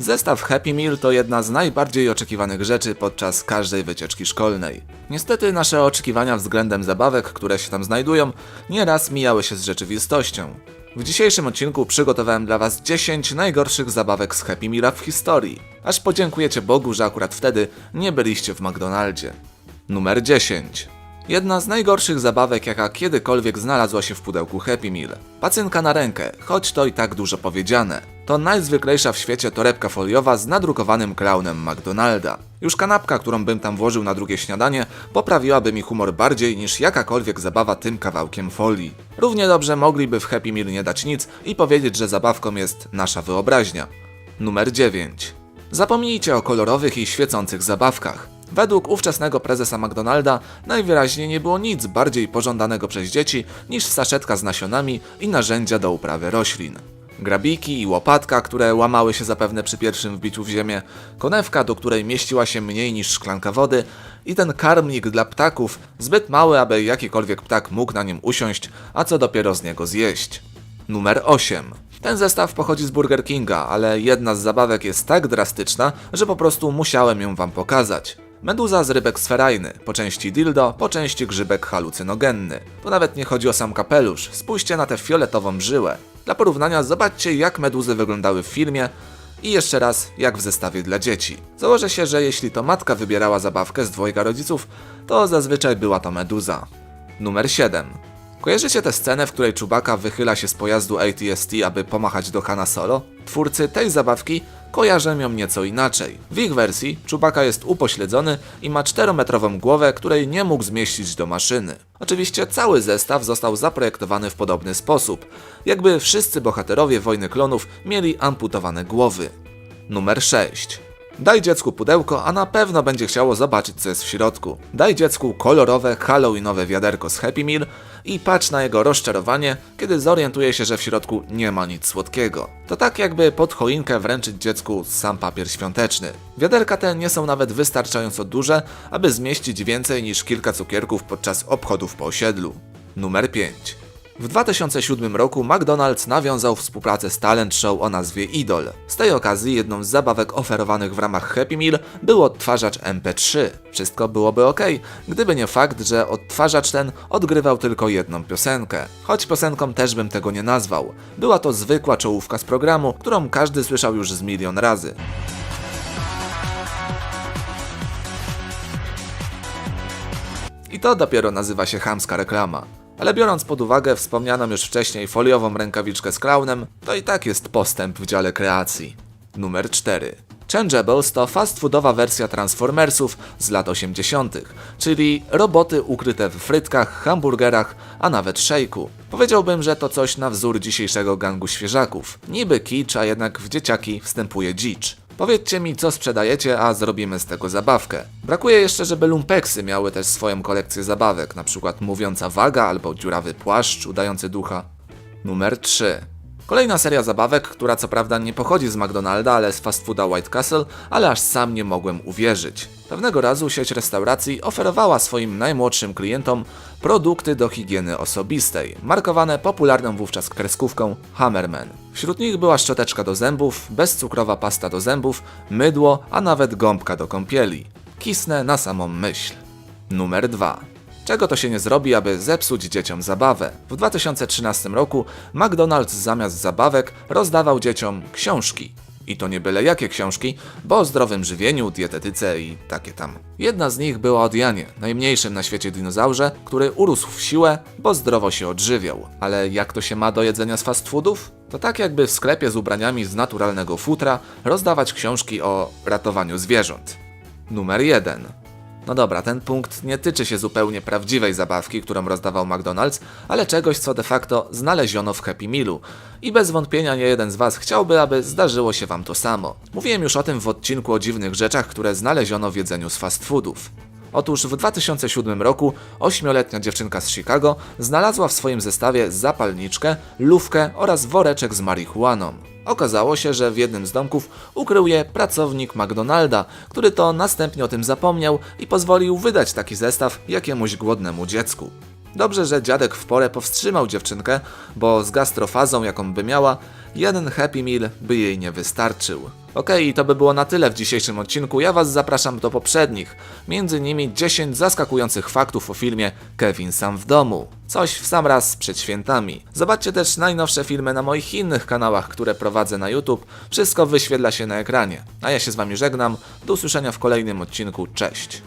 Zestaw Happy Meal to jedna z najbardziej oczekiwanych rzeczy podczas każdej wycieczki szkolnej. Niestety nasze oczekiwania względem zabawek, które się tam znajdują, nieraz mijały się z rzeczywistością. W dzisiejszym odcinku przygotowałem dla Was 10 najgorszych zabawek z Happy Meala w historii. Aż podziękujecie Bogu, że akurat wtedy nie byliście w McDonaldzie. Numer 10. Jedna z najgorszych zabawek, jaka kiedykolwiek znalazła się w pudełku Happy Meal. Pacynka na rękę, choć to i tak dużo powiedziane. To najzwyklejsza w świecie torebka foliowa z nadrukowanym klaunem McDonalda. Już kanapka, którą bym tam włożył na drugie śniadanie, poprawiłaby mi humor bardziej niż jakakolwiek zabawa tym kawałkiem folii. Równie dobrze mogliby w Happy Meal nie dać nic i powiedzieć, że zabawką jest nasza wyobraźnia. Numer 9. Zapomnijcie o kolorowych i świecących zabawkach. Według ówczesnego prezesa McDonalda najwyraźniej nie było nic bardziej pożądanego przez dzieci niż saszetka z nasionami i narzędzia do uprawy roślin. Grabiki i łopatka, które łamały się zapewne przy pierwszym wbiciu w ziemię, konewka, do której mieściła się mniej niż szklanka wody i ten karmnik dla ptaków, zbyt mały, aby jakikolwiek ptak mógł na nim usiąść, a co dopiero z niego zjeść. Numer 8. Ten zestaw pochodzi z Burger Kinga, ale jedna z zabawek jest tak drastyczna, że po prostu musiałem ją wam pokazać. Meduza z rybek sferajny, po części dildo, po części grzybek halucynogenny. Tu nawet nie chodzi o sam kapelusz, spójrzcie na tę fioletową żyłę. Dla porównania zobaczcie jak meduzy wyglądały w filmie i jeszcze raz jak w zestawie dla dzieci. Założę się, że jeśli to matka wybierała zabawkę z dwojga rodziców, to zazwyczaj była to meduza. Numer 7. Kojarzycie tę scenę, w której Chewbacca wychyla się z pojazdu ATST, aby pomachać do Hana Solo? Twórcy tej zabawki kojarzą ją nieco inaczej. W ich wersji Chewbacca jest upośledzony i ma 4-metrową głowę, której nie mógł zmieścić do maszyny. Oczywiście cały zestaw został zaprojektowany w podobny sposób, jakby wszyscy bohaterowie Wojny Klonów mieli amputowane głowy. Numer 6. Daj dziecku pudełko, a na pewno będzie chciało zobaczyć, co jest w środku. Daj dziecku kolorowe, halloweenowe wiaderko z Happy Meal i patrz na jego rozczarowanie, kiedy zorientuje się, że w środku nie ma nic słodkiego. To tak jakby pod choinkę wręczyć dziecku sam papier świąteczny. Wiaderka te nie są nawet wystarczająco duże, aby zmieścić więcej niż kilka cukierków podczas obchodów po osiedlu. Numer 5. W 2007 roku McDonald's nawiązał współpracę z talent show o nazwie Idol. Z tej okazji jedną z zabawek oferowanych w ramach Happy Meal był odtwarzacz MP3. Wszystko byłoby ok, gdyby nie fakt, że odtwarzacz ten odgrywał tylko jedną piosenkę. Choć piosenką też bym tego nie nazwał. Była to zwykła czołówka z programu, którą każdy słyszał już z milion razy. I to dopiero nazywa się chamska reklama. Ale biorąc pod uwagę wspomnianą już wcześniej foliową rękawiczkę z klaunem, to i tak jest postęp w dziale kreacji. Numer 4. Changeables to fast foodowa wersja Transformersów z lat 80., czyli roboty ukryte w frytkach, hamburgerach, a nawet szejku. Powiedziałbym, że to coś na wzór dzisiejszego gangu świeżaków. Niby kicz, a jednak w dzieciaki wstępuje dzicz. Powiedzcie mi, co sprzedajecie, a zrobimy z tego zabawkę. Brakuje jeszcze, żeby lumpeksy miały też swoją kolekcję zabawek, na przykład mówiąca waga albo dziurawy płaszcz udający ducha. Numer 3. Kolejna seria zabawek, która co prawda nie pochodzi z McDonalda, ale z fast fooda White Castle, ale aż sam nie mogłem uwierzyć. Pewnego razu sieć restauracji oferowała swoim najmłodszym klientom produkty do higieny osobistej, markowane popularną wówczas kreskówką Hammerman. Wśród nich była szczoteczka do zębów, bezcukrowa pasta do zębów, mydło, a nawet gąbka do kąpieli. Kisnę na samą myśl. Numer 2. Czego to się nie zrobi, aby zepsuć dzieciom zabawę? W 2013 roku McDonald's zamiast zabawek rozdawał dzieciom książki. I to nie byle jakie książki, bo o zdrowym żywieniu, dietetyce i takie tam. Jedna z nich była o Dianie, najmniejszym na świecie dinozaurze, który urósł w siłę, bo zdrowo się odżywiał. Ale jak to się ma do jedzenia z fast foodów? To tak jakby w sklepie z ubraniami z naturalnego futra rozdawać książki o ratowaniu zwierząt. Numer 1. No dobra, ten punkt nie tyczy się zupełnie prawdziwej zabawki, którą rozdawał McDonald's, ale czegoś, co de facto znaleziono w Happy Mealu. I bez wątpienia nie jeden z Was chciałby, aby zdarzyło się Wam to samo. Mówiłem już o tym w odcinku o dziwnych rzeczach, które znaleziono w jedzeniu z fast foodów. Otóż w 2007 roku ośmioletnia dziewczynka z Chicago znalazła w swoim zestawie zapalniczkę, lufkę oraz woreczek z marihuaną. Okazało się, że w jednym z domków ukrył je pracownik McDonalda, który to następnie o tym zapomniał i pozwolił wydać taki zestaw jakiemuś głodnemu dziecku. Dobrze, że dziadek w porę powstrzymał dziewczynkę, bo z gastrofazą, jaką by miała, jeden Happy Meal by jej nie wystarczył. Okej, to by było na tyle w dzisiejszym odcinku. Ja Was zapraszam do poprzednich. Między nimi 10 zaskakujących faktów o filmie Kevin sam w domu. Coś w sam raz przed świętami. Zobaczcie też najnowsze filmy na moich innych kanałach, które prowadzę na YouTube. Wszystko wyświetla się na ekranie. A ja się z Wami żegnam. Do usłyszenia w kolejnym odcinku. Cześć.